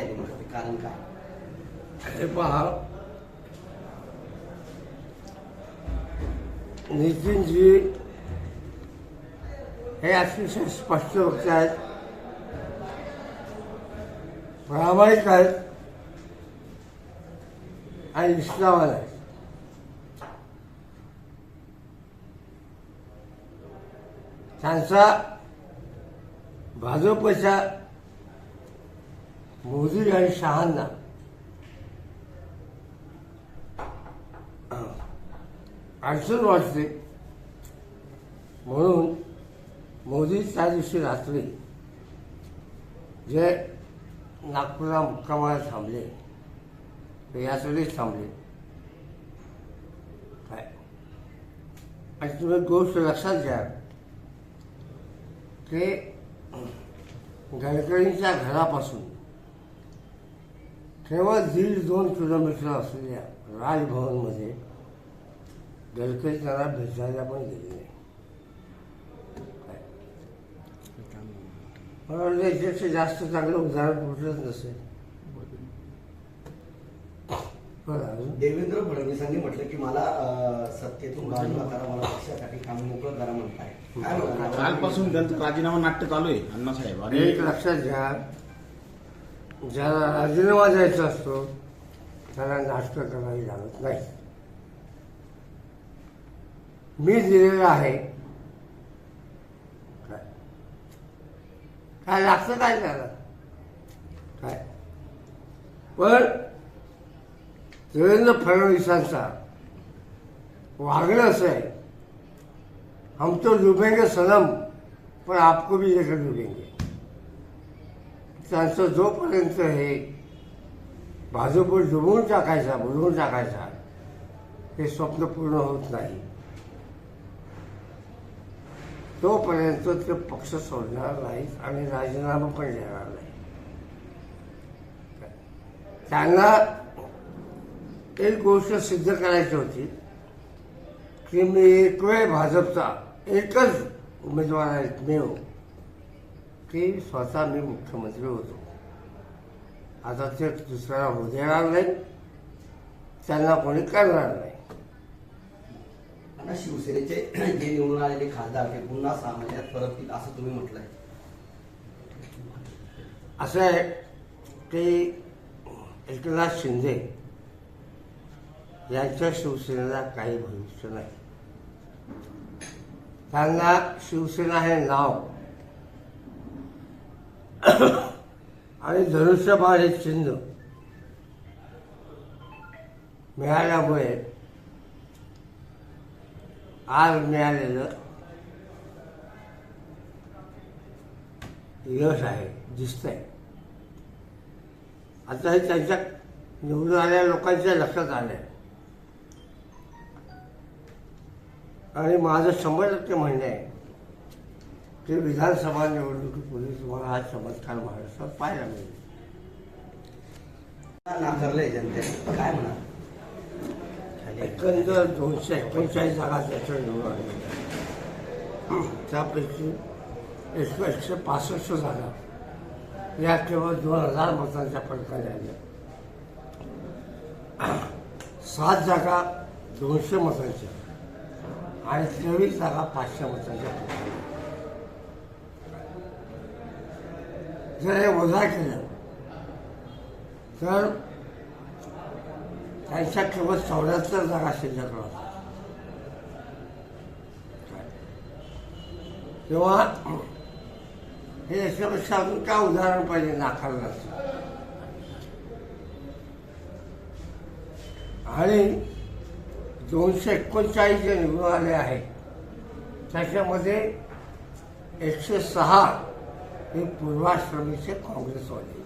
काय नेमकं? ते कारण काय? हे पहा. नितीनजी हे अतिशय स्पष्ट वक्त आहेत. प्रामाणिक आहेत. आणि निष्ठावान आहेत. त्यांचा भाजपच्या मोदी आणि शहांना अडचण वाटते. म्हणून मोदी त्या दिवशी रात्री जे नागपूरला मुक्कामाला थांबले ते थांबले. काय? आणि तुम्ही गोष्ट लक्षात घ्या की गडकरींच्या घरापासून केवळ दीड दोन किलोमीटर असलेल्या राजभवनमध्ये गडकरी त्यांना भेटायला पण गेले नाही. याच्यापेक्षा जास्त चांगलं उदाहरण कुठलंच नसेल. देवेंद्र फडणवीसांनी म्हटलं की मला सत्तेतून बाजूला करा मला पक्षासाठी काम मोकळं करा म्हणताय? कालपासून त्यांचं राजीनामा नाट्य चालू आहे अण्णासाहेब आणि एक लक्षात घ्या ज्याला अर्जुन वाजायचं असतो त्याला नाटकं करावी लागत नाही. मी दिलेलं आहे. काय? काय लागतं काय त्याला? काय? पण देवेंद्र फडणवीसांचा वागणं असं आहे. हम तो डुबेंगे सनम पण आपको भी लेकर डुबेंगे. त्यांचं जोपर्यंत हे भाजपवर डुबवून टाकायचा बुडवून टाकायचा हे स्वप्न पूर्ण होत नाही. तोपर्यंत ते पक्ष सोडणार नाहीत आणि राजीनामा पण देणार नाही त्यांना एक गोष्ट सिद्ध करायची होती की मी एक वेळ भाजपचा एकच उमेदवार आहेत मी हो. की स्वतः मी मुख्यमंत्री होतो. आता ते दुसऱ्याला होऊ देणार नाही त्यांना कोणी करणार नाही. आता शिवसेनेचे जे निवडून आलेले खासदार ते पुन्हा सहा महिन्यात परततील असं तुम्ही म्हटलंय. असं आहे की एकनाथ शिंदे यांच्या शिवसेनेला काही भविष्य नाही. त्यांना शिवसेना हे नाव आणि धनुष्यबाण हे चिन्ह मिळाल्यामुळे आज मिळालेलं यश आहे दिसतंय. आता हे त्यांच्या निवडून आलेल्या लोकांच्या लक्षात आलंय. आणि माझं शंभर टक्के म्हणणं आहे ते विधानसभा निवडणुकीपूर्वी तुम्हाला हा चमत्कार महाराष्ट्रात पाहायला मिळेल. नाकारलंय जनतेने? काय म्हणा? एकंदर दोनशे एकोणचाळीस जागा त्याच्या निवडून आलेल्या त्यापैकी एकशे एकशे पासष्ट जागा या केवळ दोन हजार मतांच्या फडकाने आल्या. सात जागा दोनशे मतांच्या आणि तेवीस जागा पाचशे मतांच्या जर हे वजा केलं. तर त्यांच्या केवळ चौऱ्याहत्तर जागा शिल्लक राहतात तेव्हा हे याच्यापेक्षा अजून काय उदाहरण पाहिजे नाकारलं आणि दोनशे एकोणचाळीस जे निवडून आले आहेत त्याच्यामध्ये एकशे सहा impõe o astro a mim ser congresso, olha.